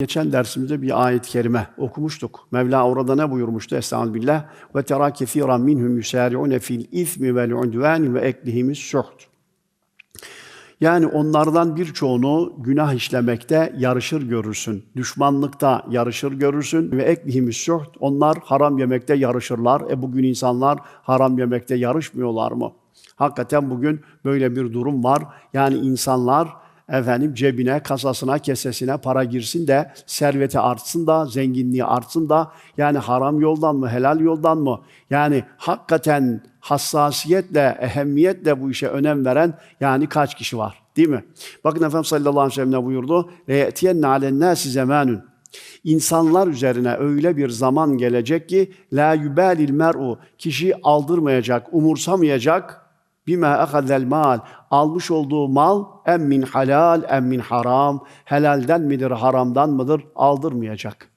Geçen dersimizde bir ayet-i kerime okumuştuk. Mevla orada ne buyurmuştu? Estağfirullah. Ve terâ kefîran minhum yusâri'ûne fil ismi vel udvâni ve eklihimis suht. Yani onlardan birçoğunu günah işlemekte yarışır görürsün. Düşmanlıkta yarışır görürsün ve eklihimis suht. Onlar haram yemekte yarışırlar. E bugün insanlar haram yemekte yarışmıyorlar mı? Hakikaten bugün böyle bir durum var. Yani insanlar efendim cebine, kasasına, kesesine para girsin de serveti artsın da, zenginliği artsın da yani haram yoldan mı, helal yoldan mı? Yani hakikaten hassasiyetle, ehemmiyetle bu işe önem veren yani kaç kişi var? Değil mi? Bakın Efendimiz sallallahu aleyhi ve sellem ne buyurdu? Ve yetiyenne alennâsi zemanun. İnsanlar üzerine öyle bir zaman gelecek ki la yubalil mer'u kişi aldırmayacak, umursamayacak bima ahazel mal almış olduğu mal em min halal em min haram helalden midir haramdan mıdır aldırmayacak.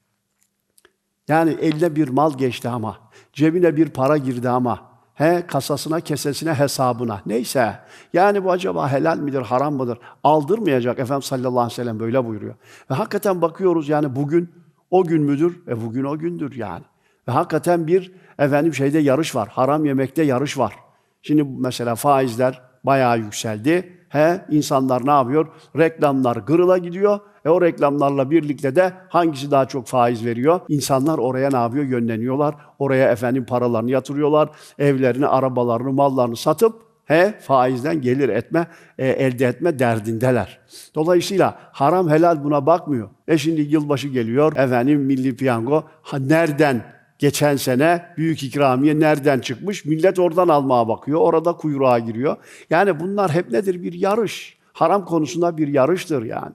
Yani eline bir mal geçti ama cebine bir para girdi ama he kasasına kesesine hesabına neyse yani bu acaba helal midir haram mıdır aldırmayacak Efendimiz sallallahu aleyhi ve sellem böyle buyuruyor. Ve hakikaten bakıyoruz yani bugün o gün müdür? E bugün o gündür yani. Ve hakikaten bir efendim şeyde yarış var. Haram yemekte yarış var. Şimdi mesela faizler bayağı yükseldi. He, insanlar ne yapıyor? Reklamlar gırıla gidiyor. E o reklamlarla birlikte de hangisi daha çok faiz veriyor? İnsanlar oraya ne yapıyor? Yönleniyorlar. Oraya efendim paralarını yatırıyorlar. Evlerini, arabalarını, mallarını satıp he faizden gelir etme, e, elde etme derdindeler. Dolayısıyla haram helal buna bakmıyor. E şimdi yılbaşı geliyor. Efendim milli piyango ha, nereden Geçen sene büyük ikramiye nereden çıkmış? Millet oradan almaya bakıyor. Orada kuyruğa giriyor. Yani bunlar hep nedir? Bir yarış. Haram konusunda bir yarıştır yani.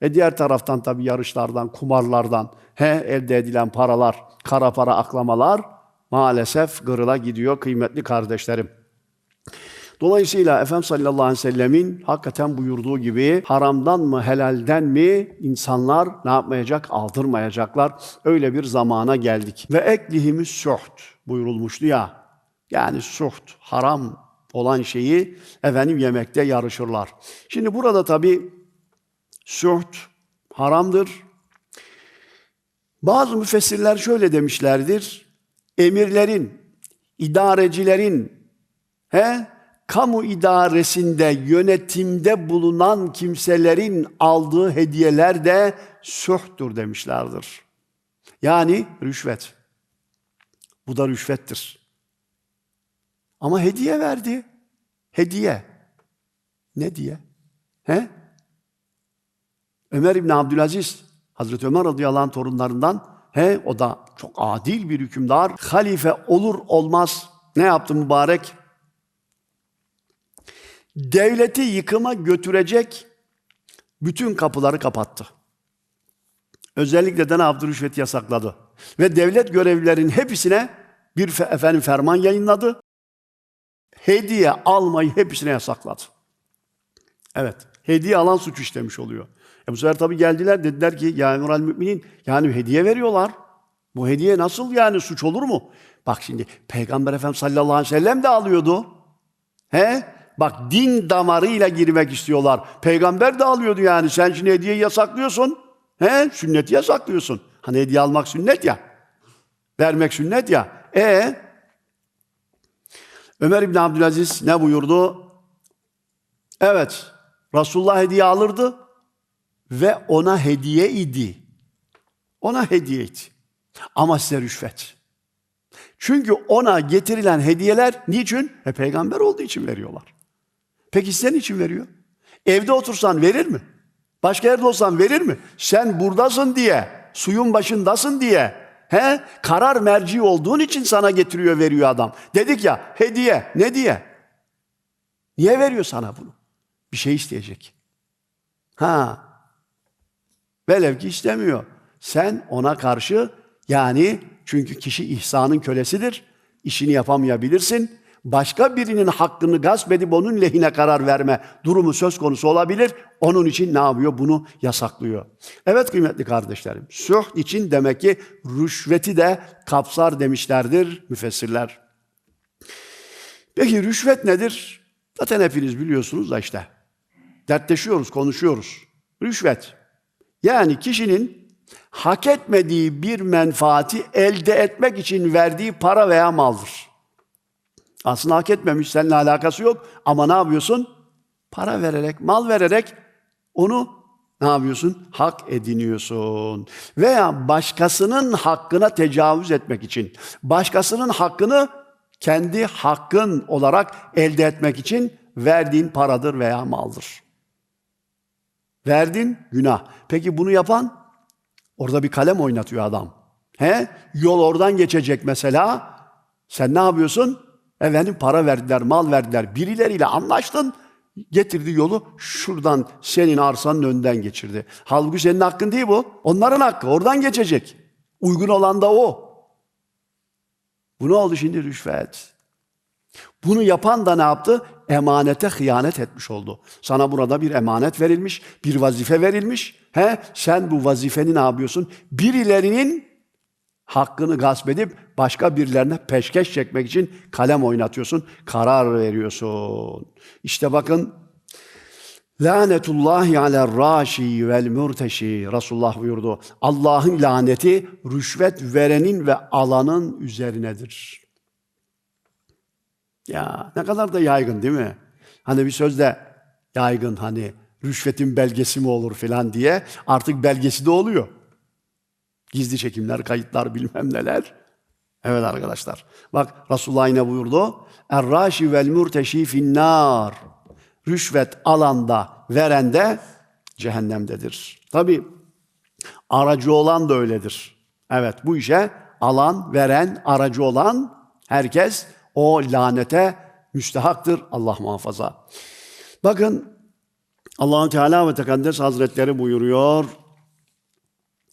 E diğer taraftan tabii yarışlardan, kumarlardan he, elde edilen paralar, kara para aklamalar maalesef gırıla gidiyor kıymetli kardeşlerim. Dolayısıyla Efendimiz sallallahu aleyhi ve sellemin hakikaten buyurduğu gibi haramdan mı helalden mi insanlar ne yapmayacak? Aldırmayacaklar. Öyle bir zamana geldik. Ve eklihimiz suht buyurulmuştu ya. Yani suht, haram olan şeyi efendim yemekte yarışırlar. Şimdi burada tabi suht haramdır. Bazı müfessirler şöyle demişlerdir. Emirlerin, idarecilerin, he, kamu idaresinde, yönetimde bulunan kimselerin aldığı hediyeler de suhtur demişlerdir. Yani rüşvet. Bu da rüşvettir. Ama hediye verdi. Hediye. Ne diye? He? Ömer İbni Abdülaziz, Hazreti Ömer radıyallahu anh torunlarından, he, o da çok adil bir hükümdar, halife olur olmaz ne yaptı mübarek? Devleti yıkıma götürecek bütün kapıları kapattı. Özellikle de ne yaptı? Yasakladı. Ve devlet görevlilerinin hepsine bir fe- efendim ferman yayınladı. Hediye almayı hepsine yasakladı. Evet, hediye alan suç işlemiş oluyor. E bu sefer tabii geldiler dediler ki ya Emirel Müminin yani hediye veriyorlar. Bu hediye nasıl yani suç olur mu? Bak şimdi Peygamber Efendimiz sallallahu aleyhi ve sellem de alıyordu. He? Bak din damarıyla girmek istiyorlar. Peygamber de alıyordu yani. Sen şimdi hediyeyi yasaklıyorsun. He? Sünneti yasaklıyorsun. Hani hediye almak sünnet ya. Vermek sünnet ya. E Ömer İbn Abdülaziz ne buyurdu? Evet. Resulullah hediye alırdı ve ona hediye idi. Ona hediye idi. Ama size rüşvet. Çünkü ona getirilen hediyeler niçin? E, peygamber olduğu için veriyorlar. Peki size niçin veriyor? Evde otursan verir mi? Başka yerde olsan verir mi? Sen buradasın diye, suyun başındasın diye, he? Karar merci olduğun için sana getiriyor, veriyor adam. Dedik ya, hediye. Ne diye? Niye veriyor sana bunu? Bir şey isteyecek. Ha. Velev ki istemiyor. Sen ona karşı yani çünkü kişi ihsanın kölesidir. İşini yapamayabilirsin. Başka birinin hakkını gasp edip onun lehine karar verme durumu söz konusu olabilir. Onun için ne yapıyor? Bunu yasaklıyor. Evet kıymetli kardeşlerim. Suh için demek ki rüşveti de kapsar demişlerdir müfessirler. Peki rüşvet nedir? Zaten hepiniz biliyorsunuz da işte. Dertleşiyoruz, konuşuyoruz. Rüşvet. Yani kişinin hak etmediği bir menfaati elde etmek için verdiği para veya maldır. Aslında hak etmemiş, seninle alakası yok ama ne yapıyorsun? Para vererek, mal vererek onu ne yapıyorsun? Hak ediniyorsun. Veya başkasının hakkına tecavüz etmek için, başkasının hakkını kendi hakkın olarak elde etmek için verdiğin paradır veya maldır. Verdin günah. Peki bunu yapan orada bir kalem oynatıyor adam. He? Yol oradan geçecek mesela. Sen ne yapıyorsun? Efendim para verdiler, mal verdiler. Birileriyle anlaştın. Getirdi yolu şuradan senin arsanın önden geçirdi. Halbuki senin hakkın değil bu. Onların hakkı. Oradan geçecek. Uygun olan da o. Bu ne oldu şimdi rüşvet? Bunu yapan da ne yaptı? Emanete hıyanet etmiş oldu. Sana burada bir emanet verilmiş, bir vazife verilmiş. He, sen bu vazifeni ne yapıyorsun? Birilerinin hakkını gasp edip başka birilerine peşkeş çekmek için kalem oynatıyorsun, karar veriyorsun. İşte bakın Lanetullahi ala raşi vel murteşi Resulullah buyurdu. Allah'ın laneti rüşvet verenin ve alanın üzerinedir. Ya ne kadar da yaygın değil mi? Hani bir sözde yaygın hani rüşvetin belgesi mi olur filan diye artık belgesi de oluyor. Gizli çekimler, kayıtlar bilmem neler. Evet arkadaşlar. Bak Resulullah yine buyurdu. Er-raşi vel murteşi finnar. Rüşvet alanda, verende cehennemdedir. Tabi aracı olan da öyledir. Evet bu işe alan, veren, aracı olan herkes o lanete müstehaktır. Allah muhafaza. Bakın allah Teala ve Tekaddes Hazretleri buyuruyor.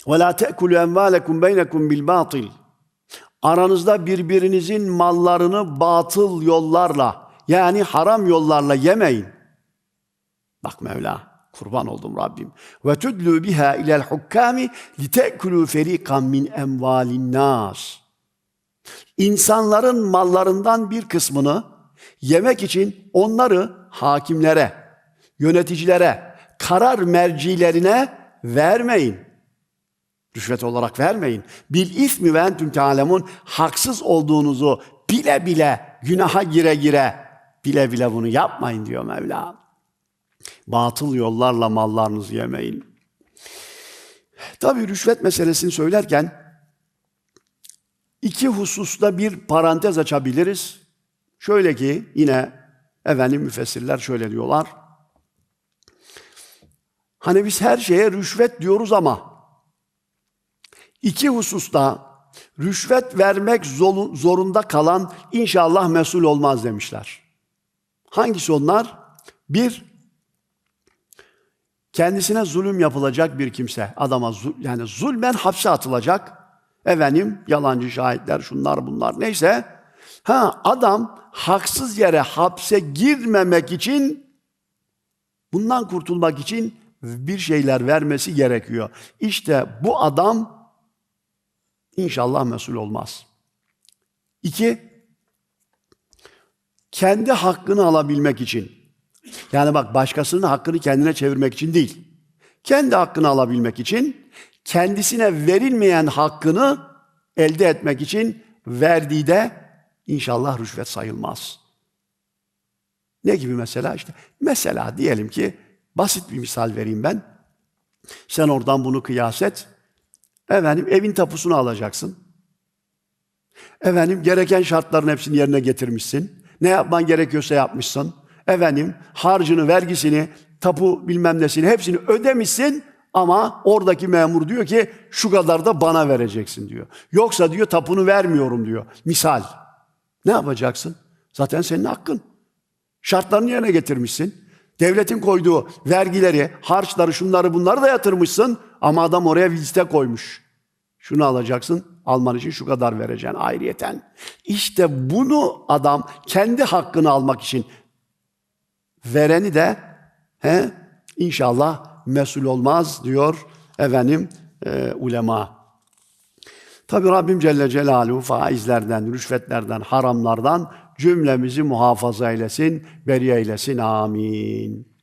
Ve la te'kulu envalekum beynekum bil batil. Aranızda birbirinizin mallarını batıl yollarla yani haram yollarla yemeyin. Bak Mevla kurban oldum Rabbim. Ve tudlu biha ilel hukkami li te'kulu ferikan min envalin nas. İnsanların mallarından bir kısmını yemek için onları hakimlere, yöneticilere, karar mercilerine vermeyin. Rüşvet olarak vermeyin. Bil ismi ve entüm tealemun haksız olduğunuzu bile bile günaha gire gire bile bile bunu yapmayın diyor Mevla. Batıl yollarla mallarınızı yemeyin. Tabi rüşvet meselesini söylerken iki hususta bir parantez açabiliriz. Şöyle ki yine efendim müfessirler şöyle diyorlar. Hani biz her şeye rüşvet diyoruz ama iki hususta rüşvet vermek zorunda kalan inşallah mesul olmaz demişler. Hangisi onlar? Bir, kendisine zulüm yapılacak bir kimse, adama yani zulmen hapse atılacak. Efendim yalancı şahitler, şunlar bunlar neyse. Ha adam haksız yere hapse girmemek için bundan kurtulmak için bir şeyler vermesi gerekiyor. İşte bu adam inşallah mesul olmaz. İki, kendi hakkını alabilmek için. Yani bak başkasının hakkını kendine çevirmek için değil. Kendi hakkını alabilmek için, kendisine verilmeyen hakkını elde etmek için verdiği de inşallah rüşvet sayılmaz. Ne gibi mesela işte? Mesela diyelim ki basit bir misal vereyim ben. Sen oradan bunu kıyas et. Efendim evin tapusunu alacaksın. Efendim gereken şartların hepsini yerine getirmişsin. Ne yapman gerekiyorsa yapmışsın. Efendim harcını, vergisini, tapu bilmem nesini hepsini ödemişsin ama oradaki memur diyor ki şu kadar da bana vereceksin diyor. Yoksa diyor tapunu vermiyorum diyor. Misal. Ne yapacaksın? Zaten senin hakkın. Şartlarını yerine getirmişsin. Devletin koyduğu vergileri, harçları, şunları bunları da yatırmışsın ama adam oraya liste koymuş. Şunu alacaksın, alman için şu kadar vereceksin ayrıyeten. İşte bunu adam kendi hakkını almak için vereni de he, inşallah mesul olmaz diyor efendim e, ulema. Tabi Rabbim Celle Celaluhu faizlerden, rüşvetlerden, haramlardan cümlemizi muhafaza eylesin, beri eylesin. Amin.